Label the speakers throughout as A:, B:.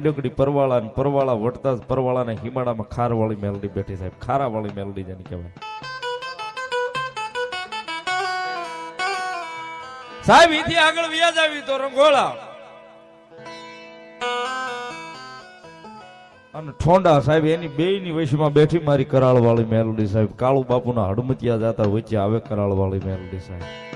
A: ડગડી પરવાળા ને પરવાળા વટતા પરવાળાના હિમાડામાં ખારવાળી મેલડી બેઠી સાહેબ. ખારાવાળી મેલડી જેને કહેવાય. સાહેબ એથી આગળ વ્યાજ આવી તો રંગોળા. અને ઠોંડા સાહેબ, એની બે ની વયસમાં બેઠી મારી કરાળ વાળી મેલડી સાહેબ. કાળુ બાપુના હડમતિયા જાતા વચ્ચે આવે કરાળ વાળી મેલડી સાહેબ.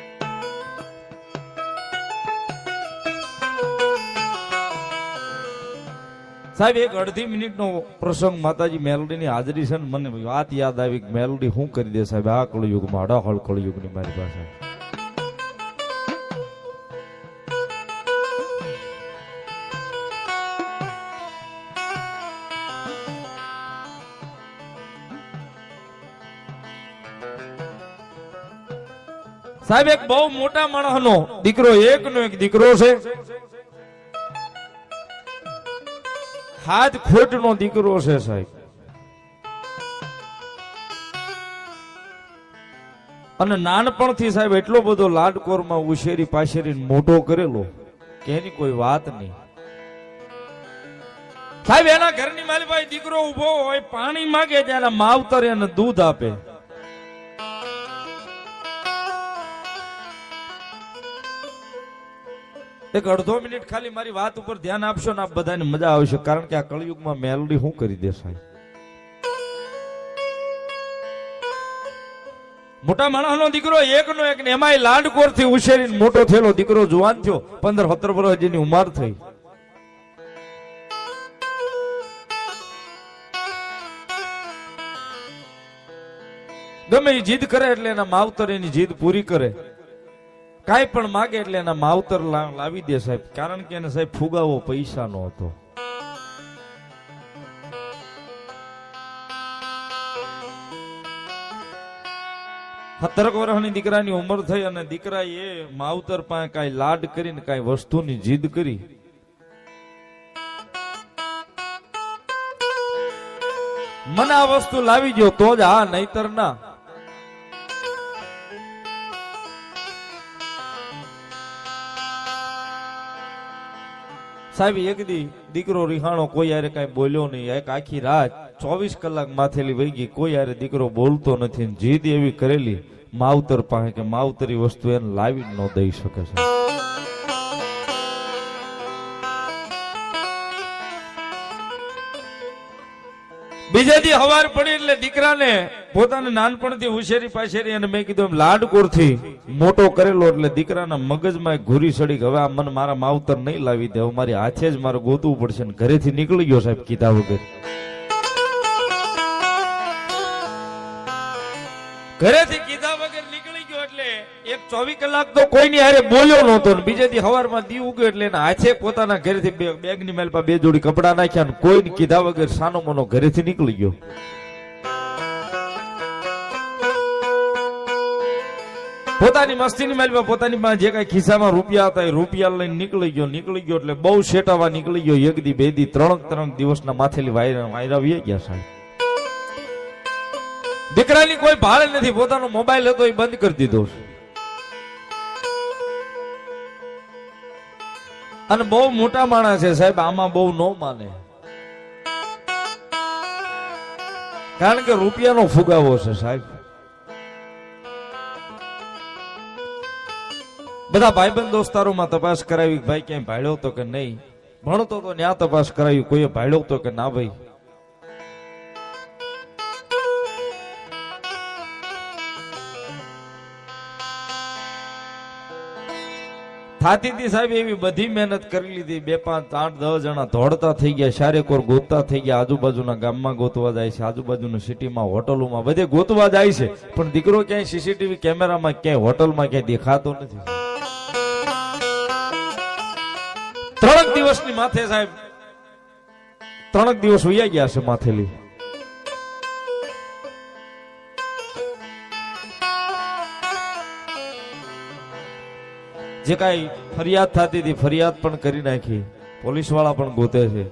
A: સાહેબ, એક અડધી મિનિટનો પ્રસંગ માતાજી મેલોડીની હાજરી છે ને મને વાત યાદ આવી કે મેલડી શું કરી દે સાહેબ? આ કળયુગમાં, અડાહળ કળયુગની મારી પાસે. સાહેબ, એક બહુ મોટા માણસનો દીકરો, એકનો એક દીકરો છે. હાથ ખોટનો દીકરો છે સાહેબ. અને નાનપણથી સાહેબ એટલો બધો લાડકોરમાં ઉશેરી પાશેરી મોટો કરેલો કે એની કોઈ વાત નહીં. સાહેબ, એના ઘરની માલિભાઈ દીકરો ઊભો હોય, પાણી માગે ત્યારે માવતર એને દૂધ આપે. એક અડધો મિનિટ ખાલી મારી વાત ઉપર ધ્યાન આપશો ને આપ બધાને મજા આવશે. કારણ કે આ કળયુગમાં મેલડી શું કરી દે સાહેબ મોટા માણસનો દીકરો એકનો એક ને એમાંય લાડકોરથી ઉછેરીને મોટો થયેલો દીકરો જુવાન થયો. પંદર, સત્તર વર્ષ જેની ઉંમર થઈ. ગમે એ જીદ કરે એટલે એના માવતર એની જીદ પૂરી કરે. કાંઈ પણ માગે એટલે એના માવતર લાવી દે સાહેબ. કારણ કે એને સાહેબ ફુગાવો પૈસા નો હતો સત્તરક વર્ષની દીકરાની ઉંમર થઈ અને દીકરા એ માવતર પાસે કાંઈ લાડ કરીને કાંઈ વસ્તુની જીદ કરી. મને આ વસ્તુ લાવી દો તો જ આ નહીતર ના. સાહેબ, એક દી દીકરો રિહાણો કોઈ યારે કઈ બોલ્યો નહીં. એક આખી રાત ચોવીસ કલાક માથેલી વહી ગઈ, કોઈ યારે દીકરો બોલતો નથી જીદ એવી કરેલી, માવતર પાસે કે માવતરી વસ્તુ એને લાવી ન દઈ શકે છે બીજે દી હવાર પડી એટલે દીકરાને પોતાને નાનપણથી હોશિયારી પાછેરી અને મેં કીધું એમ લાડકોરથી મોટો કરેલો એટલે દીકરાના મગજમાં ઘૂરી સડી હવે આ મને મારા માવતર નહીં લાવી દે મારી હાથે જ મારે ગોતવું પડશે ને ઘરેથી નીકળી ગયો સાહેબ કીધા વગર. ઘરેથી એક ચોવીસ કલાક તો કોઈની હારે બોલ્યો નહોતો ને બીજે દી હવારમાં દી ઉગ્યો એટલે એના હાથે પોતાના ઘરેથી બે બેગની મેલ પર બે જોડી કપડા નાખ્યા ને કીધા વગર સાનો મનો ઘરેથી નીકળી ગયો. પોતાની મસ્તીની મેલ પર પોતાની પાસે જે કઈ ખિસ્સામાં રૂપિયા હતા એ રૂપિયા લઈને નીકળી ગયો નીકળી ગયો એટલે બહુ શેટાવા નીકળી ગયો. એક દી, બે દી, ત્રણ ત્રણ દિવસના માથેલી વાયરા વાયરા વી ગયા સાહેબ. દીકરાની કોઈ ભાડે નથી, પોતાનો મોબાઈલ હતો એ બંધ કરી દીધો છે. અને બહુ મોટા માણસ છે સાહેબ, આમાં બહુ ન માને. કારણ કે રૂપિયાનો ફુગાવો છે સાહેબ. બધા ભાઈબંધ દોસ્તારોમાં તપાસ કરાવી ભાઈ ક્યાંય ભાડ્યો તો કે નહીં? ભણતો તો ન્યા તપાસ કરાવી, કોઈએ ભાડ્યો તો કે ના ભાઈ? થાતી સાહેબ એવી બધી મહેનત કરી લીધી. બે પાંચ, આઠ, દસ જણા દોડતા થઈ ગયા શારેકોર ગોતતા થઈ ગયા. આજુબાજુના ગામમાં ગોતવા જાય છે, આજુબાજુની સિટીમાં, હોટલોમાં, બધે ગોતવા જાય છે. પણ દીકરો ક્યાંય સીસીટીવી કેમેરામાં, ક્યાંય હોટલમાં ક્યાંય દેખાતો નથી. ત્રણક દિવસની માથે સાહેબ, ત્રણક દિવસ વૈયા ગયા છે માથેલી. જે કાંઈ ફરિયાદ થતી હતી, ફરિયાદ પણ કરી નાખી. પોલીસવાળા પણ ગોતે છે.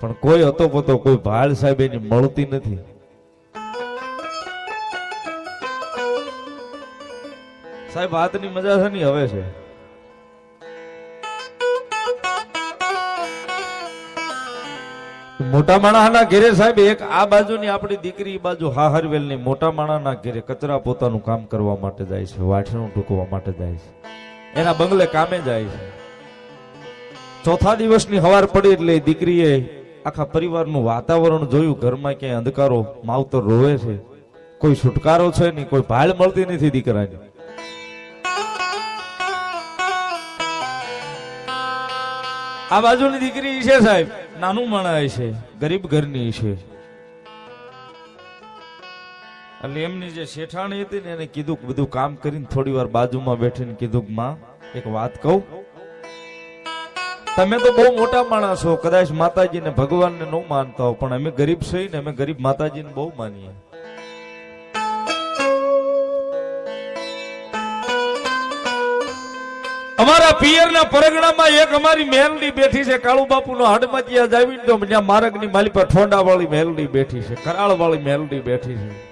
A: પણ કોઈ હતો પોતો, કોઈ ભાડ સાહેબ એની મળતી નથી. સાહેબ વાતની મજા છે ને હવે છે? મોટા માણસના ઘેરે સાહેબ, એક આ બાજુની આપણી દીકરી બાજુ હાહરવેલની મોટા માણસના ઘેરે કચરા પોતાનું કામ કરવા માટે જાય છે વાઠણું ટૂંકવા માટે જાય છે. એના બંગલે કામે જાય છે. ચોથા દિવસની હવાર પડી એટલે દીકરીએ આખા પરિવારનું વાતાવરણ જોયું. ઘરમાં ક્યાંય અંધકારો, માવતર રોવે છે. કોઈ છુટકારો છે નહીં, કોઈ ભાળ મળતી નથી દીકરાની. આ બાજુની દીકરી છે સાહેબ, નાનું માણા છે, ગરીબ ઘરની છે. એટલે એમની જે શેઠાણી હતી ને એને કીધું બધું કામ કરીને થોડી વાર બાજુમાં બેઠીને કીધું માં, એક વાત કહું. તમે તો બહુ મોટા માણસ છો કદાચ માતાજીને ભગવાનને ન માનતા હો, પણ અમે ગરીબ છીએ ને, અમે ગરીબ માતાજીને બહુ માનીએ. અમારા પિયરના પરગણામાં એક અમારી મેલડી બેઠી છે કાળુ બાપુનો હડમતિયા જાવી તો જ્યાં માર્ગની માલી પર ઠોંડા વાળી મેલડી બેઠી છે કરાળ વાળી મેલડી બેઠી છે.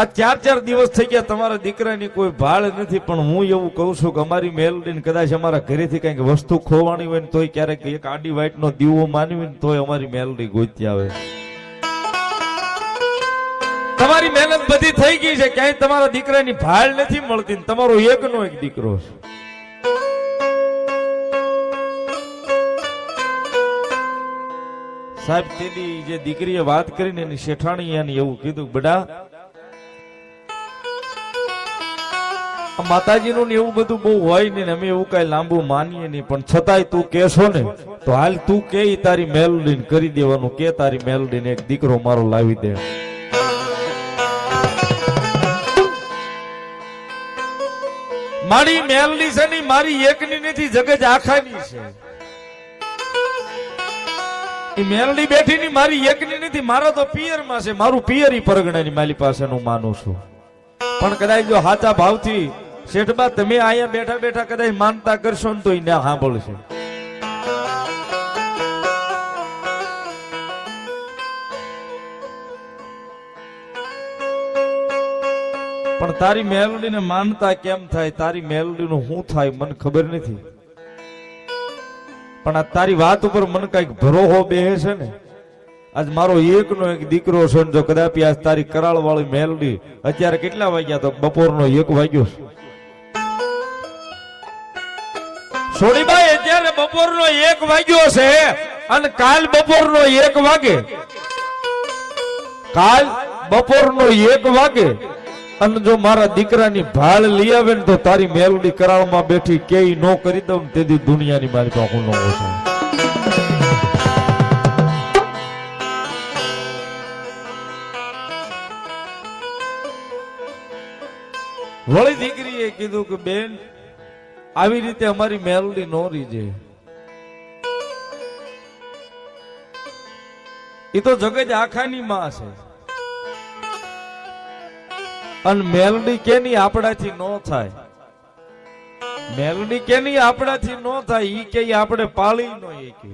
A: આ ચાર ચાર દિવસ થઈ ગયા તમારા દીકરાની કોઈ ભાળ નથી, પણ હું એવું કહું છું કે અમારી મેલડીને કદાચ અમારા ઘરેથી કંઈક વસ્તુ ખોવાની હોય ને તોય ક્યારેક એક આડી વાઈટ નો દીવો માનવી ને તોય અમારી મેલડી ગોતી આવે. તમારી મહેનત બધી થઈ ગઈ છે, ક્યાંય તમારા દીકરાની ભાળ નથી મળતી તમારો એકનો એક દીકરો છે. સાહેબ, તેની જે દીકરીએ વાત કરીને એની શેઠાણી એને એવું કીધું, બડા માતાજીનું ને એવું બધું બહુ હોય ને અમે એવું કઈ લાંબુ માનીએ નહીં, પણ છતાંય તું કેશો ને, તો હાલ તું કે તારી મેલડીન કરી દેવાનું, કે તારી મેલડીન એક દીકરો મારો લાવી દે. મારી મેલડી છે ની, મારી એકની નથી, જગજ આખાની છે. મેલડી બેઠી ની મારી એકની નથી, મારા તો પિયરમાં છે, મારું પિયર ઈ પરગણાની માલી પાસેનું માનું છું. પણ કદાચ જો હાચા ભાવથી શેઠબા તમે અહીંયા બેઠા બેઠા કદાચ માનતા કરશો ને તો ના સાંભળશે. પણ તારી મેલડીને માનતા કેમ થાય, તારી મેલડીનું શું થાય મને ખબર નથી. પણ આ તારી વાત ઉપર મને કંઈક ભરોહો બેહે છે ને. આજ મારો એકનો એક દીકરો છે જો કદાચ આજ તારી કરાળ વાળી મેલડી અત્યારે કેટલા વાગ્યા તો બપોરનો એક વાગ્યો છે. સોડીભાઈ અત્યારે બપોરનો એક વાગ્યો છે અને કાલ બપોરનો એક વાગે. કાલ બપોરનો એક વાગે. અને જો મારા દીકરાની ભાળ લઈ આવે ને તો તારી મેલડી કરાળમાં બેઠી કે નો કરી દઉં તેથી દુનિયાની મારી પાસે ન ઓછો વળી દીકરીએ કીધું કે, બેન, આવી રીતે અમારી મેલડી નો રીજે એ તો જગત આખાની માં છે. અને મેલડી કેની આપણાથી નો થાય? મેલડી કેની આપણાથી નો થાય? ઈ કે આપણે પાળી નો એ કે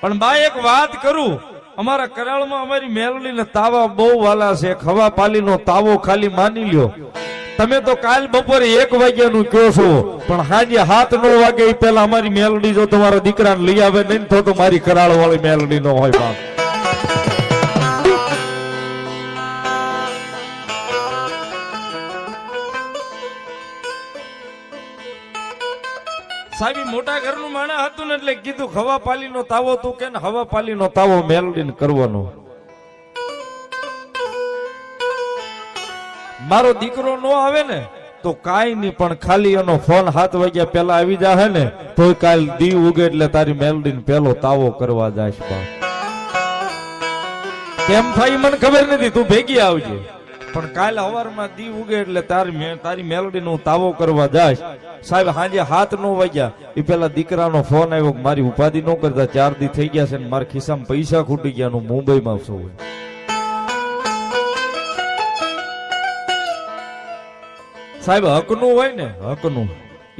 A: પણ બા, એક વાત કરું. અમારા કરાળમાં અમારી મેલડીને તાવા બહુ વાલા છે. ખવા પાલીનો તાવો ખાલી માની લ્યો. તમે તો કાલ બપોરે એક વાગ્યાનું કહો છો, પણ સાંજે હાથ નો વાગે પેલા અમારી મેલડી જો તમારા દીકરાને લઈ આવે નહીં તો તો મારી કરાળ વાળી મેલડી નો હોય બાપ. સાહેબ મોટા ઘરનું માણા હતું ને એટલે કીધું, હવા પાલીનો તાવો તું કે ને હવા પાલીનો તાવો મેલડીને કરવાનો. મારો દીકરો નો આવે ને, તો કાઈ નહીં, પણ ખાલી એનો ફોન હાથ વાગ્યા પેલા આવી જાહે ને તો કાલ દી ઉગે એટલે તારી મેલડી પેલો તાવો કરવા જાશ બા કેમ થાય મને ખબર નથી, તું ભેગી આવજે. પણ કાલ અવારમાં દી ઉગે એટલે તારી તારી તારી નું તાવો કરવા જાશ સાહેબ, સાંજે હાથ નો વાગ્યા, એ પેલા દીકરાનો ફોન આવ્યો મારી ઉપાધિ નો કરતા ચાર દી થઈ ગયા છે મારા ખિસ્સામાં પૈસા ખૂટી ગયા હું મુંબઈમાં છું. સાહેબ, હકનું હોય ને, હકનું.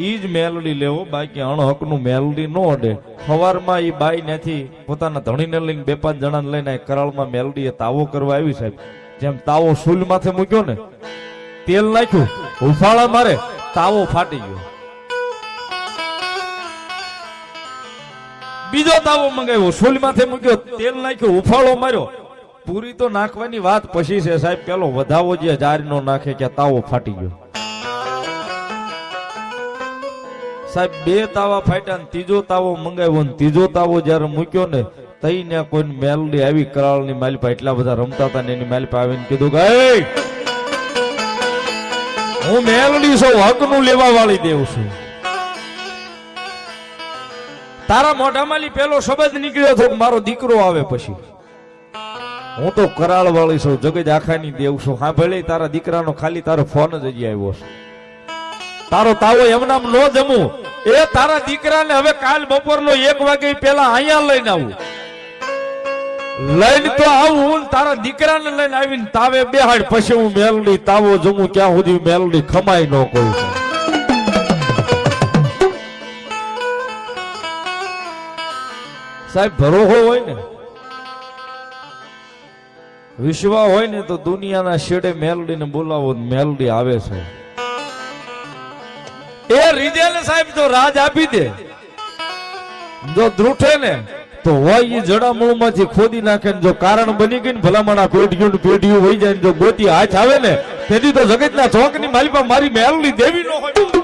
A: ઈ જ મેલડી લેવો, બાકી અણહકનું મેલડી નો અડે. સવારમાં ઈ બાઈ નથી પોતાના ધણીને લઈને બે પાંચ જણાને લઈને કરાળમાં મેલડીએ તાવો કરવા આવી સાહેબ. જેમ તાવો સુલ માથે મૂક્યો ને, તેલ નાખ્યું ઉફાળા મારે, તાવો ફાટી ગયો. બીજો તાવો મંગાવ્યો સૂલ માથે મૂક્યો, તેલ નાખ્યો ઉફાળો માર્યો. પૂરી તો નાખવાની વાત પછી છે સાહેબ, પેલો વધાવો જે જારીનો નાખે કે તાવો ફાટી ગયો. સાહેબ, બે તાવા ફાટ્યા ને ત્રીજો તાવો મંગાવ્યો ને ત્રીજો તાવો જયારે મૂક્યો ને, તઈને કોઈ મેલડી આવી કરાળની માલપા, એટલા બધા રમતા હતા ને એની માલપા આવીને કીધું કે, હું મેલડી સૌ હકનું લેવા વાળી દેવ છું. તારા મોઢામાંથી પેલો શબ્દ નીકળ્યો હતો મારો દીકરો આવે પછી? હું તો કરાળ વાળી છું જગજ આખાની દેવ છું. હા ભલે, તારા દીકરાનો ખાલી તારો ફોન જ હજી આવ્યો છે. તારો તાવો એમનામ નો જમું. એ તારા દીકરાને હવે કાલ બપોરનો એક વાગે પેલા અહીંયા લઈને આવું. લઈને તો આવું તારા દીકરાને લઈને આવીને તાવે બેહાડ, પછી હું મેલડી તાવો જમું ક્યાં સુધી મેલડી ખમાય ન કોઈ સાહેબ, ભરોહો હોય ને? વિશ્વા હોય ને તો દુનિયાના શેડે મેલડીને બોલાવો મેલડી આવે છે. એ રીજેલ સાહેબ તો રાજ આપી દે, જો ધ્રુઠે ને, તો હોય એ જડામૂળમાંથી ખોદી નાખે ને જો કારણ બની ગઈ ને ભલામણ પેઢીઓ ને પેઢીઓ વહી જાય જો ગોતી હાથ આવે ને તેથી તો જગતના ચોકની માલિપા મારી મેલડી દેવી નો હોય.